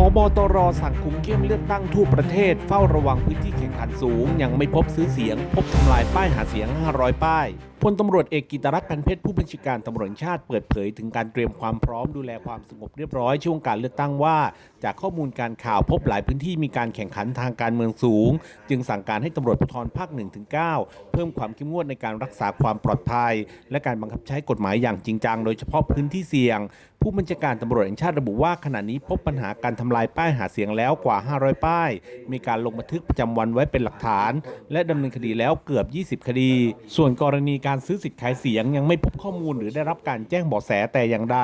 พบตรสั่งคุมเข้มเลือกตั้งทั่วประเทศ เฝ้าระวังพื้นที่แข่งขันสูง ยังไม่พบซื้อเสียง พบทำลายป้ายหาเสียง 500 ป้าย ลตำรวจเอกกิตรักษ์พันเพชรผู้บัญชาการตำรวจชาติเปิดเผยถึงการเตรียมความพร้อมดูแลความสงบเรียบร้อยช่วงการเลือกตั้งว่า จากข้อมูลการข่าวพบหลายพื้นที่มีการแข่งขันทางการเมืองสูง จึงสั่งการให้ตำรวจภูธรภาค1ถึง9เพิ่มความเข้มงวดในการรักษาความปลอดภัย และการบังคับใช้กฎหมายอย่างจริงจังโดยเฉพาะพื้นที่เสี่ยง ผู้บัญชาการตำรวจแห่งชาติระบุว่าขณะนี้พบปัญหาการทำลายป้ายหาเสียงแล้วกว่า 500 ป้าย มีการลงบันทึกประจำวันไว้เป็นหลักฐาน และดำเนินคดีแล้วเกือบ 20 คดี ส่วนกรณีการซื้อสิทธิ์ขายเสียงยังไม่พบข้อมูลหรือได้รับการแจ้งเบาะแสแต่อย่างใด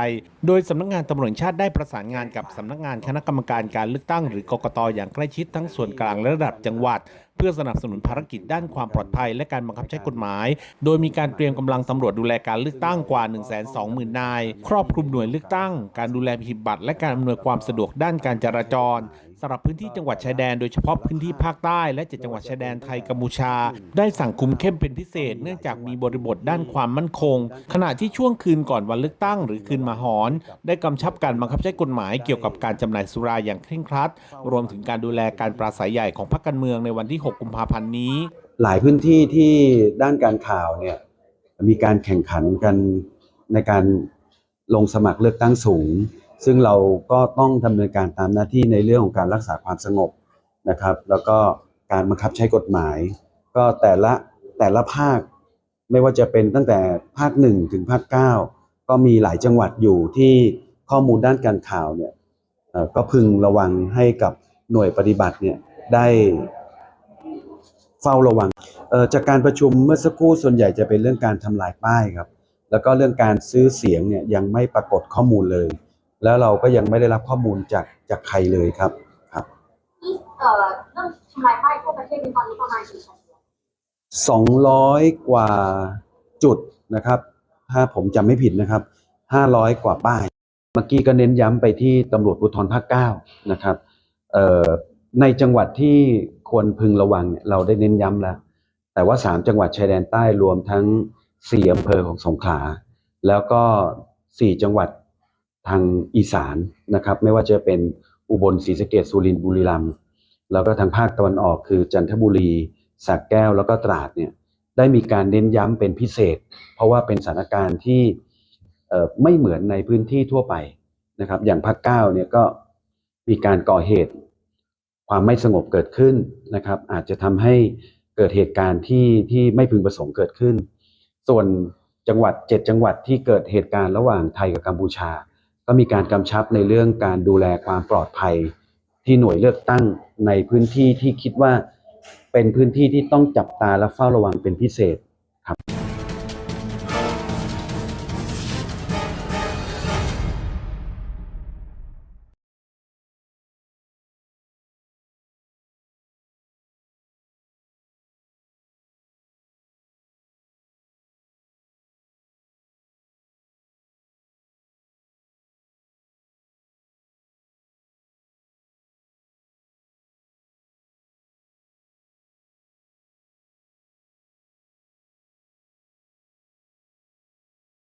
โดยสำนักงานตำรวจชาติได้ประสานงานกับสำนักงานคณะกรรมการการเลือกตั้งหรือกกตอย่างใกล้ชิดทั้งส่วนกลางและระดับจังหวัด พื่อสนับสนุนภารกิจด้านความปลอดภัย และการบังคับใช้กฎหมาย โดยมีการเตรียมกำลังตำรวจดูแลการเลือกตั้งกว่า 1 2 0 0 0 0 นาย ครอบคลุมหน่วยเลือกตั้ง การดูแลพิบัตรและการอำนวยความสะดวกด้านการจราจรสำหรับพื้นที่จังหวัดชายแดนโดยเฉพาะพื้นที่ภาคใต้และเจ็ดจังหวัดชายแดนไทยกัมพูชา ได้สั่งคุมเข้มเป็นพิเศษ เนื่องจากมีบริบทด้านความมั่นคง ขณะที่ช่วงคืนก่อนวันเลือกตั้ง หรือคืนมาหอน ได้กำชับการบังคับใช้กฎหมายเกี่ยวกับการจำหน่ายสุราอย่างเคร่งครัด รวมถึงการดูแลการปราศัยใหญ่ของพรรคการเมืองในวันที่6 กุมภาพันธ์นี้ หลายพื้นที่ที่ด้านการข่าวเนี่ยมีการแข่งขันกันในการลงสมัครเลือกตั้งสูง ซึ่งเราก็ต้องดำเนินการตามหน้าที่ในเรื่องของการรักษาความสงบนะครับ แล้วก็การบังคับใช้กฎหมาย ก็แต่ละแต่ละภาคไม่ว่าจะเป็นตั้งแต่ภาคหนึ่งถึงภาคเก้าก็มีหลายจังหวัดอยู่ที่ข้อมูลด้านการข่าวเนี่ยก็พึงระวังให้กับหน่วยปฏิบัติเนี่ยได้ เฝ้าระวังเอ่อจากการประชุมเมื่อสักครู่ส่วนใหญ่จะเป็นเรื่องการทำลายป้ายครับ แล้วก็เรื่องการซื้อเสียงเนี่ยยังไม่ปรากฏข้อมูลเลย แล้วเราก็ยังไม่ได้รับข้อมูลจากจากใครเลยครับครับที่เอ่อเรื่องทำลายป้ายทั่วประเทศในตอนนี้ประมาณกี่ชั่วโมง200กว่าจุดนะครับ ถ้าผมจำไม่ผิดนะครับ500กว่าป้าย เมื่อกี้ก็เน้นย้ำไปที่ตำรวจภูธรภาค9นะครับเอ่อในจังหวัดที่ ควรพึงระวังเนี่ยเราได้เน้นย้ำแล้ว แต่ว่า 3 จังหวัดชายแดนใต้รวมทั้ง 4อำเภอของสงขลาแล้วก็ 4 จังหวัดทางอีสานนะครับ ไม่ว่าจะเป็นอุบลศรีสะเกษสุรินทร์บุรีรัมย์แล้วก็ทางภาคตะวันออกคือจันทบุรีสระแก้วแล้วก็ตราดเนี่ยได้มีการเน้นย้ำเป็นพิเศษ เพราะว่าเป็นสถานการณ์ที่ไม่เหมือนในพื้นที่ทั่วไปนะครับ อย่างภาคเก้าเนี่ยก็มีการก่อเหตุ ความไม่สงบเกิดขึ้นนะครับ อาจจะทำให้เกิดเหตุการณ์ที่ที่ไม่พึงประสงค์เกิดขึ้น ส่วนจังหวัดเจ็ดจังหวัดที่เกิดเหตุการณ์ระหว่างไทยกับกัมพูชา ก็มีการกำชับในเรื่องการดูแลความปลอดภัย ที่หน่วยเลือกตั้งในพื้นที่ที่คิดว่าเป็นพื้นที่ที่ต้องจับตาและเฝ้าระวังเป็นพิเศษ